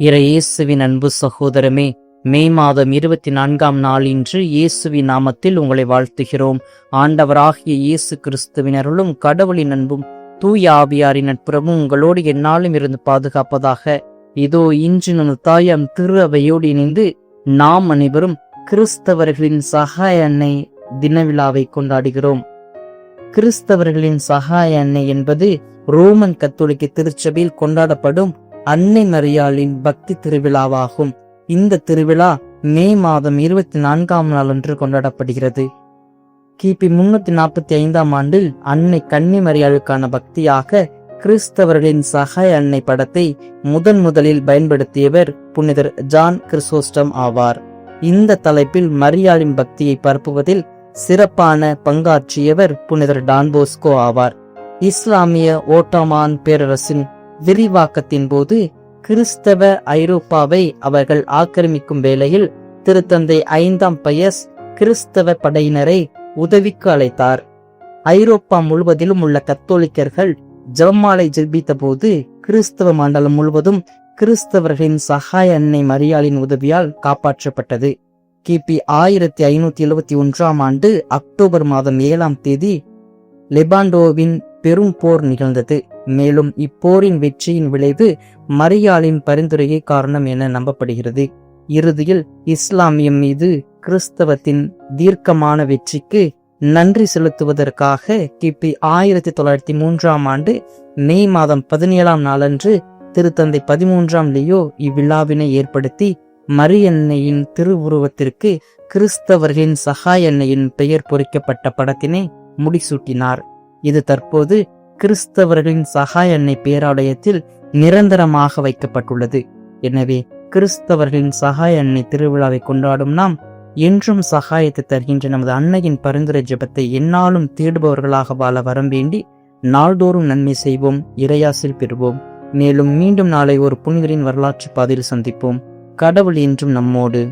இறையேசுவின் அன்பு சகோதரமே மே மாதம் இருபத்தி நான்காம் நாள் இன்று இயேசுவின் நாமத்தில் உங்களை வாழ்த்துகிறோம். ஆண்டவராகிய இயேசு கிறிஸ்துவின் அருளும் கடவுளின் அன்பும் தூய ஆவியாரின் நட்புறமும் உங்களோடு என்னாலும் இருந்து பாதுகாப்பதாக. இதோ இன்று நமது தாயம் திரு அவையோடு இணைந்து நாம் அனைவரும் கிறிஸ்தவர்களின் சகாய அன்னை தினவிழாவை கொண்டாடுகிறோம். கிறிஸ்தவர்களின் சகாய அன்னை என்பது ரோமன் கத்தோலிக்க திருச்சபையில் கொண்டாடப்படும் அன்னை மரியாளின் பக்தி திருவிழாவாகும். இந்த திருவிழா மே மாதம் இருபத்தி நான்காம் நாளன்று கொண்டாடப்படுகிறது. கிபி முன்னூத்தி நாற்பத்தி ஐந்தாம் ஆண்டில் அன்னை கன்னி மரியாளுக்கான பக்தியாக கிறிஸ்தவர்களின் சகாய அன்னை படத்தை முதன் முதலில் பயன்படுத்தியவர் புனிதர் ஜான் கிறிசோஸ்டம் ஆவார். இந்த தலைப்பில் மரியாளின் பக்தியை பரப்புவதில் சிறப்பான பங்காற்றியவர் புனிதர் டான்போஸ்கோ ஆவார். இஸ்லாமிய ஓட்டமான் பேரரசின் விரிவாக்கத்தின் போது கிறிஸ்தவ ஐரோப்பாவை அவர்கள் ஆக்கிரமிக்கும் வேளையில் திருத்தந்தை ஐந்தாம் பயஸ் கிறிஸ்தவ படையினரை உதவிக்கு அழைத்தார். ஐரோப்பா முழுவதிலும் உள்ள கத்தோலிக்கர்கள் ஜெபமாலை ஜெபித்த போது கிறிஸ்தவ மண்டலம் முழுவதும் கிறிஸ்தவர்களின் சகாய அன்னை மரியாளின் உதவியால் காப்பாற்றப்பட்டது. கிபி ஆயிரத்தி ஐநூத்தி எழுபத்தி ஒன்றாம் ஆண்டு அக்டோபர் மாதம் ஏழாம் தேதி லெபாண்டோவின் பெரும் போர் நிகழ்ந்தது. மேலும் இப்போரின் வெற்றியின் விளைவு மரியாளின் பரிந்துரையே காரணம் என நம்பப்படுகிறது. இறுதியில் இஸ்லாமியம் மீது கிறிஸ்தவத்தின் தீர்க்கமான வெற்றிக்கு நன்றி செலுத்துவதற்காக கிபி ஆயிரத்தி தொள்ளாயிரத்தி மூன்றாம் ஆண்டு மே மாதம் பதினேழாம் நாளன்று திருத்தந்தை பதிமூன்றாம் லியோ இவ்விழாவினை ஏற்படுத்தி மரியன்னையின் திருவுருவத்திற்கு கிறிஸ்தவர்களின் சகாயன்னையின் பெயர் பொறிக்கப்பட்ட படத்தினை முடிசூட்டினார். இது தற்போது கிறிஸ்தவர்களின் சகாய எண்ணெய் பேராலயத்தில் நிரந்தரமாக வைக்கப்பட்டுள்ளது. எனவே கிறிஸ்தவர்களின் சகாய எண்ணெய் திருவிழாவை கொண்டாடும் நாம் என்றும் சகாயத்தை தருகின்ற நமது அன்னையின் பரிந்துரை ஜெபத்தை என்னாலும் தேடுபவர்களாக வாழ வரம் வேண்டி நாள்தோறும் நன்மை செய்வோம் இறையாசில் பெறுவோம். மேலும் மீண்டும் நாளை ஒரு புனிதரின் வரலாற்று பாதையில் சந்திப்போம். கடவுள் என்றும் நம்மோடு.